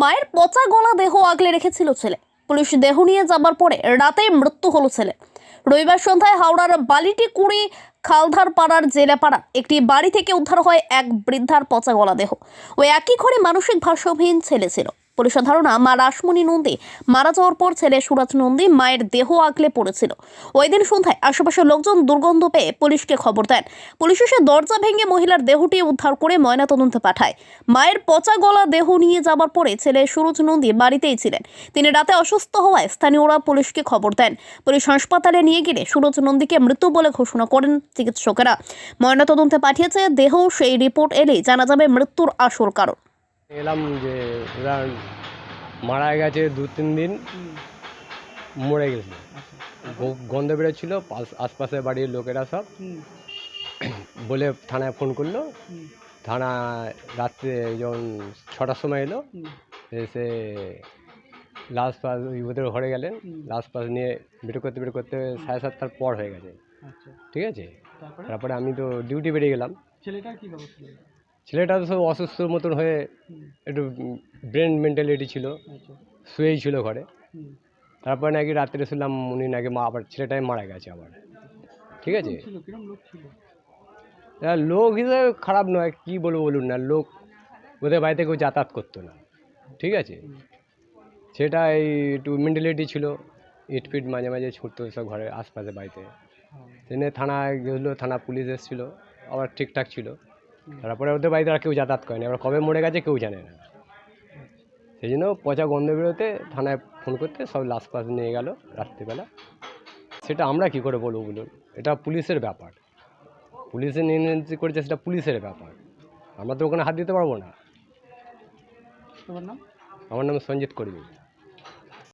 মায়ের পচা গলা দেহ আগলে রেখেছিল ছেলে। পুলিশ দেহ নিয়ে যাবার পরে রাতে মৃত্যু হলো ছেলে। রবিবার সন্ধ্যায় হাওড়ার বালিটি কুড়ি খালধার পাড়ার জেলাপাড়া একটি বাড়ি থেকে উদ্ধার হয় এক বৃদ্ধার পচা গলা দেহ। ওই একই ঘরে মানসিক ভারসাম্যহীন ছেলে ছিল। পুলিশের ধারণা, মা রাসমণি নন্দী মারা যাওয়ার পর ছেলে সুরাজ নন্দী মায়ের দেহ আগলে পড়েছিল। ওই দিন সন্ধ্যায় আশেপাশের লোকজন দুর্গন্ধ পেয়ে পুলিশকে খবর দেন। পুলিশ এসে দরজা ভেঙে মহিলার দেহটি উদ্ধার করে ময়নাতদন্তে পাঠায়। মায়ের পচা গলা দেহ নিয়ে যাবার পরে ছেলে সুরজ নন্দী বাড়িতেই ছিলেন। তিনি রাতে অসুস্থ হওয়ায় স্থানীয়রা পুলিশকে খবর দেন। পুলিশ হাসপাতালে নিয়ে গেলে সুরজ নন্দীকে মৃত্যু বলে ঘোষণা করেন চিকিৎসকেরা। ময়নাতদন্তে পাঠিয়েছে দেহ, সেই রিপোর্ট এলেই জানা যাবে মৃত্যুর আসল কারণ। এলাম যে ওরা মারা গেছে দু তিন দিন মরে গেছে। গন্ধ বেরোচ্ছিল পাশ- আশপাশের বাড়ির লোকেরা সব। বলে থানায় ফোন করল। থানা রাত্রে যখন ছটার সময় এলো এসে লাশ পাস ওদের ঘরে গেলেন। লাশ পাস নিয়ে বের করতে বের করতে সাড়ে সাতটার পর হয়ে গেছে। আচ্ছা। ঠিক আছে? তারপরে? আমি তো ডিউটি বেরিয়ে গেলাম। ছেলেটার কি ছেলেটা তো সব অসুস্থর মতন হয়ে একটু ব্রেন মেন্টালিটি ছিল শুয়েই ছিল ঘরে। তারপরে নাকি রাত্রে শুনলাম উনি নাকি মা আবার ছেলেটাই মারা গেছে আবার। ঠিক আছে? লোক লোক হিসেবে খারাপ নয় কি বলব বলুন না লোক ওদের বাড়িতে কেউ যাতায়াত করতো না। ঠিক আছে? সেটা এই একটু মেন্টালিটি ছিল ইট ফিট মাঝে মাঝে ছুটতো সব ঘরের আশপাশে বাড়িতে। সেখানে থানায় গেছিল থানা পুলিশ এসেছিল আবার ঠিকঠাক ছিল। তারপরে ওদের বাড়িতে আর কেউ যাতায়াত করেনি আবার কবে মরে গেছে কেউ জানে না। সেই জন্য পচা গন্ধ বেরোতে থানায় ফোন করতে সব লাশ পাশ নিয়ে গেল রাত্রিবেলা। সেটা আমরা কি করে বলব বলুন? এটা পুলিশের ব্যাপার। পুলিশে নিয়ে করেছে সেটা পুলিশের ব্যাপার। আমরা তো ওখানে হাত দিতে পারব না। আমার নাম সঞ্জিত কর্মী।